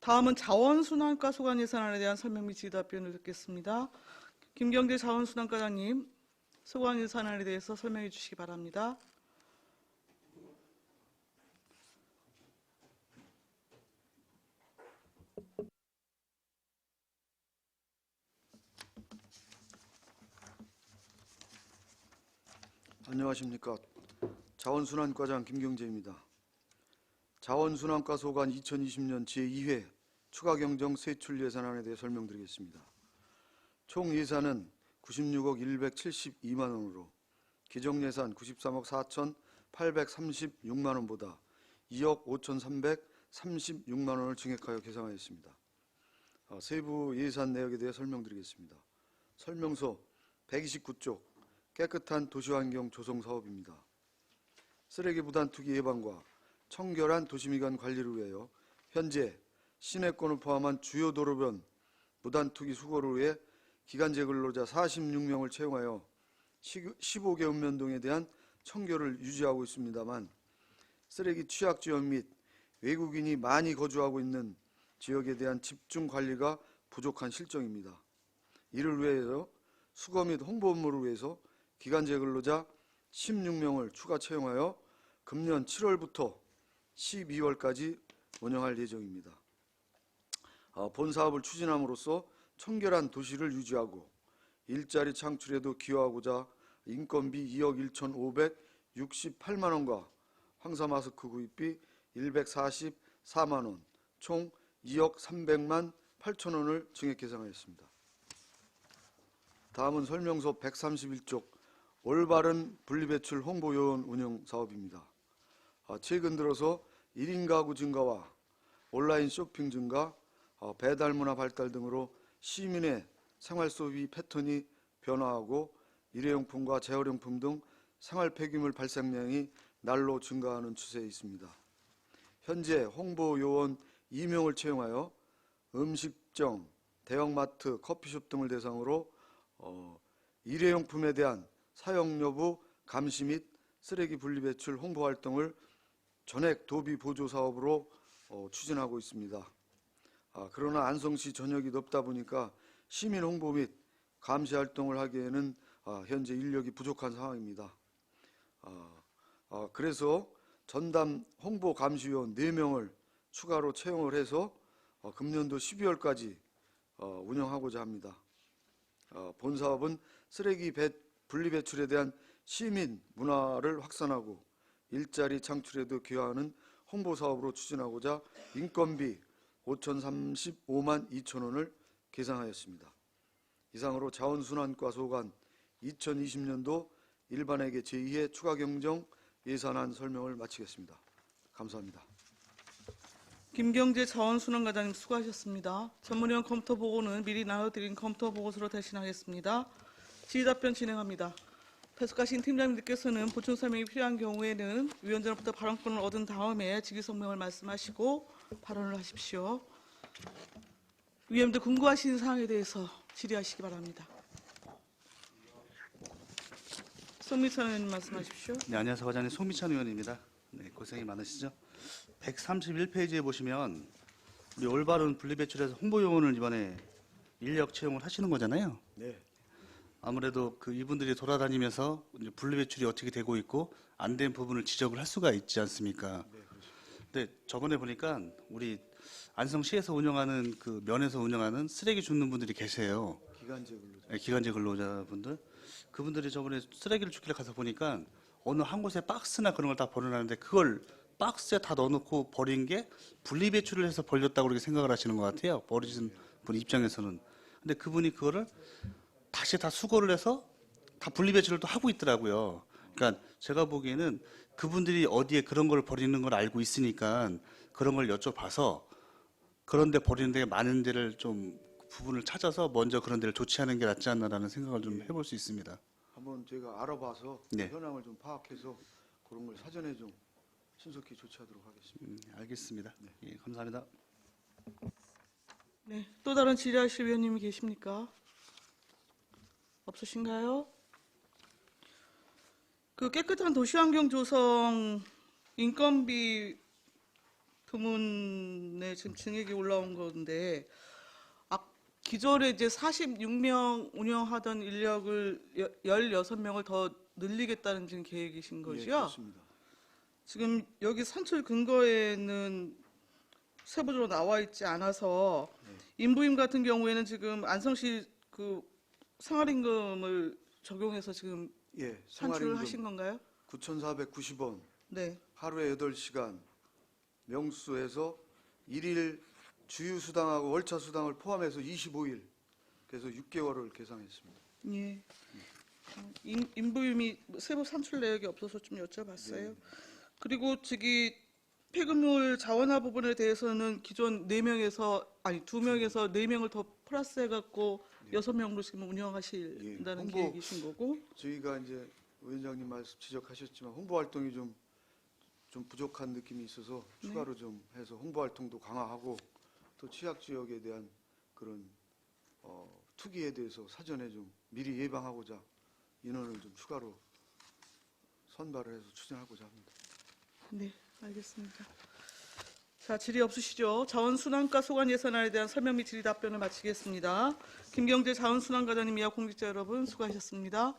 다음은 자원순환과 소관 예산안에 대한 설명 및 질의답변을 듣겠습니다. 김경재 자원순환과장님, 소관 예산안에 대해서 설명해 주시기 바랍니다. 안녕하십니까. 자원순환과장 김경재입니다. 자원순환과 소관 2020년 제2회 추가경정 세출 예산안에 대해 설명드리겠습니다. 총 예산은 96억 172만 원으로 기정 예산 93억 4,836만 원보다 2억 5,336만 원을 증액하여 계상하였습니다. 아, 세부 예산 내역에 대해 설명드리겠습니다. 설명서 129쪽 깨끗한 도시환경 조성 사업입니다. 쓰레기 부단 투기 예방과 청결한 도시미관 관리를 위하여 현재 시내권을 포함한 주요 도로변 무단 투기 수거를 위해 기간제 근로자 46명을 채용하여 15개 읍면동에 대한 청결을 유지하고 있습니다만 쓰레기 취약 지역 및 외국인이 많이 거주하고 있는 지역에 대한 집중 관리가 부족한 실정입니다. 이를 위해서 수거 및 홍보 업무를 위해서 기간제 근로자 16명을 추가 채용하여 금년 7월부터 12월까지 운영할 예정입니다. 어, 본 사업을 추진함으로써 청결한 도시를 유지하고 일자리 창출에도 기여하고자 인건비 2억 1,568만 원과 황사 마스크 구입비 144만 원, 총 2억 300만 8천 원을 증액 계상하였습니다. 다음은 설명서 131쪽 올바른 분리배출 홍보 요원 운영 사업입니다. 아, 최근 들어서 1인 가구 증가와 온라인 쇼핑 증가, 어, 배달 문화 발달 등으로 시민의 생활 소비 패턴이 변화하고 일회용품과 재활용품 등 생활 폐기물 발생량이 날로 증가하는 추세에 있습니다. 현재 홍보 요원 2명을 채용하여 음식점, 대형마트, 커피숍 등을 대상으로 어, 일회용품에 대한 사용 여부 감시 및 쓰레기 분리배출 홍보 활동을 전액 도비 보조 사업으로 어, 추진하고 있습니다. 아, 그러나 안성시 전역이 넓다 보니까 시민 홍보 및 감시 활동을 하기에는 아, 현재 인력이 부족한 상황입니다. 아, 아, 그래서 전담 홍보 감시위원 4명을 추가로 채용을 해서 어, 금년도 12월까지 어, 운영하고자 합니다. 어, 본 사업은 쓰레기 배, 분리배출에 대한 시민 문화를 확산하고 일자리 창출에도 기여하는 홍보 사업으로 추진하고자 인건비 5,035만 2천 원을 계상하였습니다. 이상으로 자원순환과 소관 2020년도 일반에게 제2회 추가 경정 예산안 설명을 마치겠습니다. 감사합니다. 김경재 자원순환과장님 수고하셨습니다. 전문위원 컴퓨터 보고는 미리 나눠드린 컴퓨터 보고서로 대신하겠습니다. 질의답변 진행합니다. 배석하신 팀장님들께서는 보충 설명이 필요한 경우에는 위원장으로부터 발언권을 얻은 다음에 직위 성명을 말씀하시고 발언을 하십시오. 위원님들 궁금하신 사항에 대해서 질의하시기 바랍니다. 송미찬 의원님 말씀하십시오. 네, 안녕하세요. 과장님 송미찬 의원입니다. 네, 고생이 많으시죠? 131페이지에 보시면 우리 올바른 분리배출에서 홍보 요원을 이번에 인력 채용을 하시는 거잖아요. 네. 아무래도 그 이분들이 돌아다니면서 이제 분리 배출이 어떻게 되고 있고 안 된 부분을 지적을 할 수가 있지 않습니까? 근데 저번에 보니까 우리 안성시에서 운영하는 그 면에서 운영하는 쓰레기 줍는 분들이 계세요. 기간제 근로자. 네, 기간제 근로자분들 그분들이 저번에 쓰레기를 줍기를 가서 보니까 어느 한 곳에 박스나 그런 걸 다 버려놨는데 그걸 박스에 다 넣어놓고 버린 게 분리 배출을 해서 버렸다고 그렇게 생각을 하시는 것 같아요. 버리신 분 입장에서는. 근데 그분이 그거를 다시 다 수거를 해서 다 분리배출을 또 하고 있더라고요. 그러니까 제가 보기에는 그분들이 어디에 그런 걸 버리는 걸 알고 있으니까 그런 걸 여쭤봐서 그런 데 버리는 데가 많은 데를 좀 부분을 찾아서 먼저 그런 데를 조치하는 게 낫지 않나라는 생각을 좀 해볼 수 있습니다. 한번 제가 알아봐서 네. 현황을 좀 파악해서 그런 걸 사전에 좀 신속히 조치하도록 하겠습니다. 음, 알겠습니다. 예, 감사합니다. 네, 또 다른 질의하실 위원님이 계십니까? 없으신가요? 그 깨끗한 도시환경 조성 인건비 드문에 지금 증액이 올라온 건데 아, 기존에 이제 46명 운영하던 인력을 여- 16명을 더 늘리겠다는 지금 계획이신 예, 거죠? 그렇습니다. 지금 여기 산출 근거에는 세부적으로 나와 있지 않아서 인부임 같은 경우에는 지금 안성시 그 생활임금을 적용해서 지금 예, 산출을 생활임금 하신 건가요? 9,490원, 네. 하루에 8시간 명수에서 일일 주유 수당하고 월차 수당을 포함해서 25일 그래서 6개월을 계산했습니다. 예. 어, 인, 인부임이 세부 산출 내역이 없어서 좀 여쭤봤어요. 그리고 저기 폐금물 자원화 부분에 대해서는 기존 4명에서 아니 2명에서 4명을 더 플러스 해 갖고 여섯 명으로 지금 운영하신다는 홍보- 계획이신 거고. 저희가 이제 위원장님 말씀 지적하셨지만 홍보 활동이 좀, 좀 부족한 느낌이 있어서 추가로 좀 해서 홍보 활동도 강화하고 또 취약 지역에 대한 그런 어, 투기에 대해서 사전에 좀 미리 예방하고자 인원을 좀 추가로 선발을 해서 추진하고자 합니다. 네, 알겠습니다. 자, 질의 없으시죠? 자원순환과 소관 예산안에 대한 설명 및 질의 답변을 마치겠습니다. 김경재 자원순환과장님 이하 공직자 여러분 수고하셨습니다.